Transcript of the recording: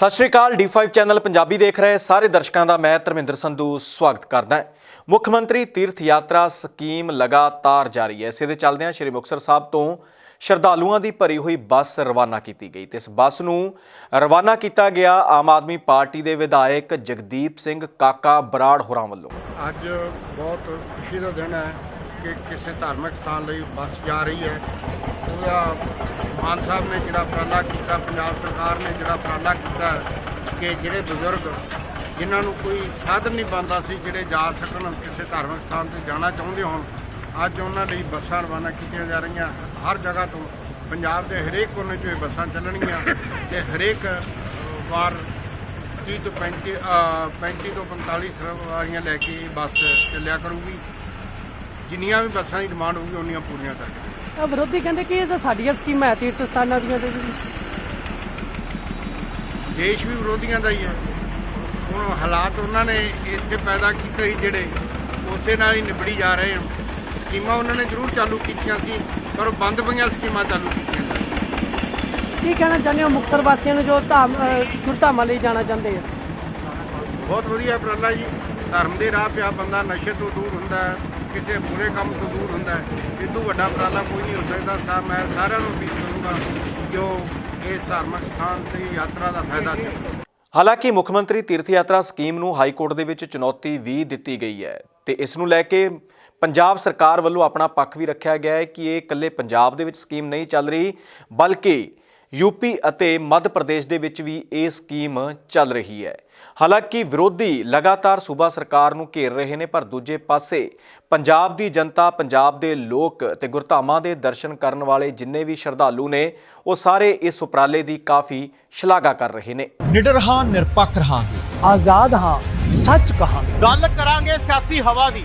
ਸਤਿ ਸ਼੍ਰੀ ਅਕਾਲ D5 channel Punjabi ਦੇਖ ਰਹੇ ਸਾਰੇ ਦਰਸ਼ਕਾਂ ਦਾ ਮੈਂ ਧਰਮਿੰਦਰ ਸੰਧੂ ਸਵਾਗਤ ਕਰਦਾ ਹਾਂ। ਮੁੱਖ ਮੰਤਰੀ ਤੀਰਥ ਯਾਤਰਾ ਸਕੀਮ ਲਗਾਤਾਰ ਜਾਰੀ ਹੈ। ਇਸੇ ਦੇ ਚੱਲਦਿਆਂ ਸ਼੍ਰੀ ਮੁਕਤਸਰ ਸਾਹਿਬ ਤੋਂ ਸ਼ਰਧਾਲੂਆਂ ਦੀ ਭਰੀ ਹੋਈ ਬੱਸ ਰਵਾਨਾ ਕੀਤੀ ਗਈ ਤੇ ਇਸ ਬੱਸ ਨੂੰ ਰਵਾਨਾ ਕੀਤਾ ਗਿਆ ਆਮ ਆਦਮੀ ਪਾਰਟੀ ਦੇ ਵਿਧਾਇਕ ਜਗਦੀਪ ਸਿੰਘ ਕਾਕਾ ਬਰਾੜ ਹੋਰਾਂ ਵੱਲੋਂ। ਅੱਜ ਬਹੁਤ ਖੁਸ਼ੀ ਦਾ ਦਿਨ ਹੈ। ਕਿ ਕਿਸੇ ਧਾਰਮਿਕ ਸਥਾਨ ਲਈ ਬੱਸ ਜਾ ਰਹੀ ਹੈ। ਉਹਦਾ ਮਾਨ ਸਾਹਿਬ ਨੇ ਜਿਹੜਾ ਉਪਰਾਲਾ ਕੀਤਾ ਪੰਜਾਬ ਸਰਕਾਰ ਨੇ ਜਿਹੜਾ ਉਪਰਾਲਾ ਕੀਤਾ ਕਿ ਜਿਹੜੇ ਬਜ਼ੁਰਗ ਜਿਨ੍ਹਾਂ ਨੂੰ ਕੋਈ ਸਾਧਨ ਨਹੀਂ ਬਣਦਾ ਸੀ ਜਿਹੜੇ ਜਾ ਸਕਣ ਕਿਸੇ ਧਾਰਮਿਕ ਸਥਾਨ ਤੇ ਜਾਣਾ ਚਾਹੁੰਦੇ ਹੋਣ ਅੱਜ ਉਹਨਾਂ ਲਈ ਬੱਸਾਂ ਰਵਾਨਾ ਕੀਤੀਆਂ ਜਾ ਰਹੀਆਂ। ਹਰ ਜਗ੍ਹਾ ਤੋਂ ਪੰਜਾਬ ਦੇ ਹਰੇਕ ਕੋਨੇ 'ਚੋਂ ਇਹ ਬੱਸਾਂ ਚੱਲਣਗੀਆਂ ਤੇ ਹਰੇਕ ਵਾਰ 30 ਤੋਂ 35 ਅ, 35 ਤੋਂ 45 ਸਵਾਰੀਆਂ ਲੈ ਕੇ ਬੱਸ ਚੱਲਿਆ ਕਰੂਗੀ। ਜਿੰਨੀਆਂ ਵੀ ਬੱਸਾਂ ਦੀ ਡਿਮਾਂਡ ਹੋਊਗੀ ਉਹਨੀਆਂ ਪੂਰੀਆਂ ਕਰਕੇ ਆ ਵਿਰੋਧੀ ਕਹਿੰਦੇ ਕਿ ਇਹ ਤਾਂ ਸਾਡੀਆਂ ਸਕੀਮਾਂ ਹੈ ਤੀਰਥ ਸਥਾਨਾਂ ਦੀਆਂ ਤੇ ਜੀ। ਦੇਸ਼ ਵੀ ਵਿਰੋਧੀਆਂ ਦਾ ਹੀ ਹੈ। ਹੁਣ ਹਾਲਾਤ ਉਹਨਾਂ ਨੇ ਇੱਥੇ ਪੈਦਾ ਕੀਤੇ ਸੀ ਜਿਹੜੇ ਉਸੇ ਨਾਲ ਹੀ ਨਿਬੜੀ ਜਾ ਰਹੇ ਹਨ। ਸਕੀਮਾਂ ਉਹਨਾਂ ਨੇ ਜ਼ਰੂਰ ਚਾਲੂ ਕੀਤੀਆਂ ਸੀ ਪਰ ਉਹ ਬੰਦ ਪਈਆਂ ਸਕੀਮਾਂ ਚਾਲੂ ਕੀਤੀਆਂ ਜਾ ਰਹੀਆਂ। ਕੀ ਕਹਿਣਾ ਚਾਹੁੰਦੇ ਹੋ ਮੁਕਤਸਰ ਵਾਸੀਆਂ ਨੂੰ ਜੋ ਧਾਮ ਅ, ਗੁਰਧਾਮਾਂ ਲਈ ਜਾਣਾ ਚਾਹੁੰਦੇ ਆ? ਬਹੁਤ ਵਧੀਆ ਉਪਰਾਲਾ ਜੀ। ਧਰਮ ਦੇ ਰਾਹ ਪਿਆ ਬੰਦਾ ਨਸ਼ੇ ਤੋਂ ਦੂਰ ਹੁੰਦਾ ਹੈ। ਕਿਸੇ ਬੁਰੇ ਕੰਮ ਤੋਂ ਦੂਰ ਹੁੰਦਾ ਹੈ ਇਹ ਵੱਡਾ ਉਪਰਾਲਾ ਕੋਈ ਨਹੀਂ ਹੋ ਸਕਦਾ। ਸਾ ਮੈਂ ਸਾਰਿਆਂ ਨੂੰ ਅਪੀਲ ਕਰੂੰਗਾ ਕਿ ਇਸ ਧਾਰਮਿਕ ਸਥਾਨ ਤੇ ਯਾਤਰਾ ਦਾ ਫਾਇਦਾ ਚੁੱਕਣ। ਹਾਲਾਂਕਿ ਮੁੱਖ ਮੰਤਰੀ ਤੀਰਥ ਯਾਤਰਾ ਸਕੀਮ ਨੂੰ ਹਾਈ ਕੋਰਟ ਦੇ ਵਿੱਚ ਚੁਣੌਤੀ ਵੀ ਦਿੱਤੀ ਗਈ ਹੈ ਤੇ ਇਸ ਨੂੰ ਲੈ ਕੇ ਪੰਜਾਬ ਸਰਕਾਰ ਵੱਲੋਂ ਆਪਣਾ ਪੱਖ ਵੀ ਰੱਖਿਆ ਗਿਆ ਹੈ ਕਿ ਇਹ ਇਕੱਲੇ ਪੰਜਾਬ ਦੇ ਵਿੱਚ ਸਕੀਮ ਨਹੀਂ ਚੱਲ ਰਹੀ, ਬਲਕਿ ਯੂਪੀ ਅਤੇ ਮੱਧ ਪ੍ਰਦੇਸ਼ ਦੇ ਵਿੱਚ ਵੀ ਇਹ ਸਕੀਮ ਚੱਲ ਰਹੀ ਹੈ। ਹਾਲਾਂਕਿ ਵਿਰੋਧੀ ਲਗਾਤਾਰ ਸੂਬਾ ਸਰਕਾਰ ਨੂੰ ਘੇਰ ਰਹੇ ਨੇ ਪਰ ਦੂਜੇ ਪਾਸੇ ਪੰਜਾਬ ਦੀ ਜਨਤਾ ਪੰਜਾਬ ਦੇ ਲੋਕ ਤੇ ਗੁਰਧਾਮਾਂ ਦੇ ਦਰਸ਼ਨ ਕਰਨ ਵਾਲੇ ਜਿੰਨੇ ਵੀ ਸ਼ਰਧਾਲੂ ਨੇ ਉਹ ਸਾਰੇ ਇਸ ਉਪਰਾਲੇ ਦੀ ਕਾਫੀ ਸ਼ਲਾਘਾ ਕਰ ਰਹੇ ਨੇ। ਨਿਡਰ ਹਾਂ ਨਿਰਪੱਖ ਰਹਾਂਗੇ। ਆਜ਼ਾਦ ਹਾਂ ਸੱਚ ਕਹਾਂਗੇ। ਗੱਲ ਕਰਾਂਗੇ ਸਿਆਸੀ ਹਵਾ ਦੀ।